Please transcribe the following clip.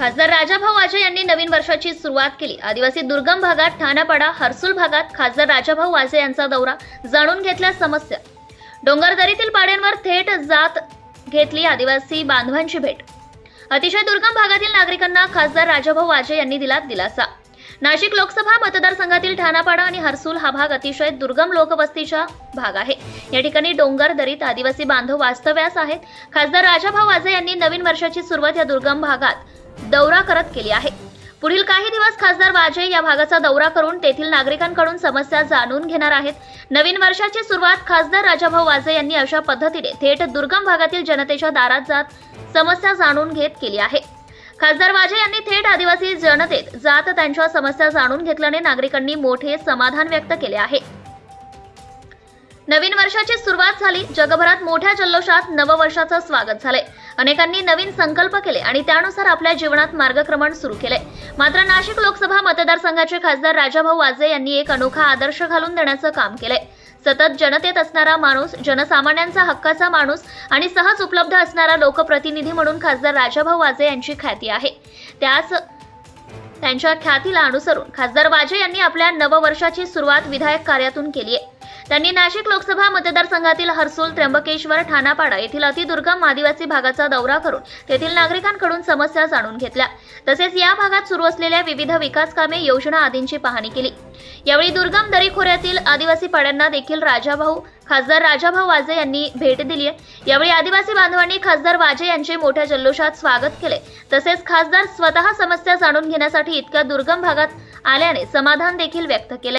खासदार राजाभाऊ वाजे यांनी नवीन वर्षाची सुरुवात केली. आदिवासी दुर्गम भागात ठाणापाडा हर्सुल भागात खासदार राजाभाऊ वाजे यांचा दौरा जाणून घेतल्या समस्या. डोंगरदरीतील पाड्यांवर थेट जात घेतली आदिवासी बांधवांची भेट. अतिशय दुर्गम भागातील नागरिकांना खासदार राजाभाऊ वाजे यांनी दिला दिलासा. नाशिक लोकसभा मतदारसंघातील ठाणापाडा आणि हर्सूल हा भाग अतिशय दुर्गम लोकवस्तीचा भाग आहे. या ठिकाणी डोंगर दरीत आदिवासी बांधव वास्तव्यास आहेत. खासदार राजाभाऊ वाजे यांनी नवीन वर्षाची सुरुवात या दुर्गम भागात दौरा करत केली आहे. पुढील काही दिवस खासदार वाजे या भागाचा दौरा करून तेथील नागरिकांकडून समस्या जाणून घेणार आहेत. नवीन वर्षाची सुरुवात खासदार राजाभाऊ वाजे यांनी अशा पद्धतीने थेट दुर्गम भागातील जनतेच्या दारात जात समस्या जाणून घेत केली आहे. खासदार वाजे यांनी थेट आदिवासी जनतेत जात त्यांच्या समस्या जाणून घेतल्याने नागरिकांनी मोठे समाधान व्यक्त केले आहे. नवीन वर्षाची सुरुवात झाली. जगभरात मोठ्या जल्लोषात नववर्षाचं स्वागत झालंय. अनेकांनी नवीन संकल्प केले आणि त्यानुसार आपल्या जीवनात मार्गक्रमण सुरू केले. मात्र नाशिक लोकसभा मतदारसंघाचे खासदार राजाभाऊ वाजे यांनी एक अनोखा आदर्श घालून देण्याचं काम केले सतत जनतेत असणारा माणूस जनसामान्यांचा हक्काचा माणूस आणि सहज उपलब्ध असणारा लोकप्रतिनिधी म्हणून खासदार राजाभाऊ वाजे यांची ख्याती आहे. त्याच त्यांच्या ख्यातीला अनुसरून खासदार वाजे यांनी आपल्या नववर्षाची सुरुवात विधायक कार्यातून केली आहे त्यांनी नाशिक लोकसभा मतदारसंघातील हर्सुल त्र्यंबकेश्वर ठाणापाडा येथील अतिदुर्गम आदिवासी भागाचा दौरा करून तेथील नागरिकांकडून समस्या जाणून घेतल्या. तसेच या भागात सुरू असलेल्या विविध विकास कामे योजना आदींची पाहणी केली. यावेळी दुर्गम दरीखोऱ्यातील आदिवासी पाड्यांना देखील राजाभाऊ खासदार राजाभाऊ वाजे यांनी भेट दिली. आहे यावेळी आदिवासी बांधवांनी खासदार वाजे यांचे मोठ्या जल्लोषात स्वागत केले. तसेच खासदार स्वतः समस्या जाणून घेण्यासाठी इतक्या दुर्गम भागात आल्याने समाधान देखील व्यक्त केले.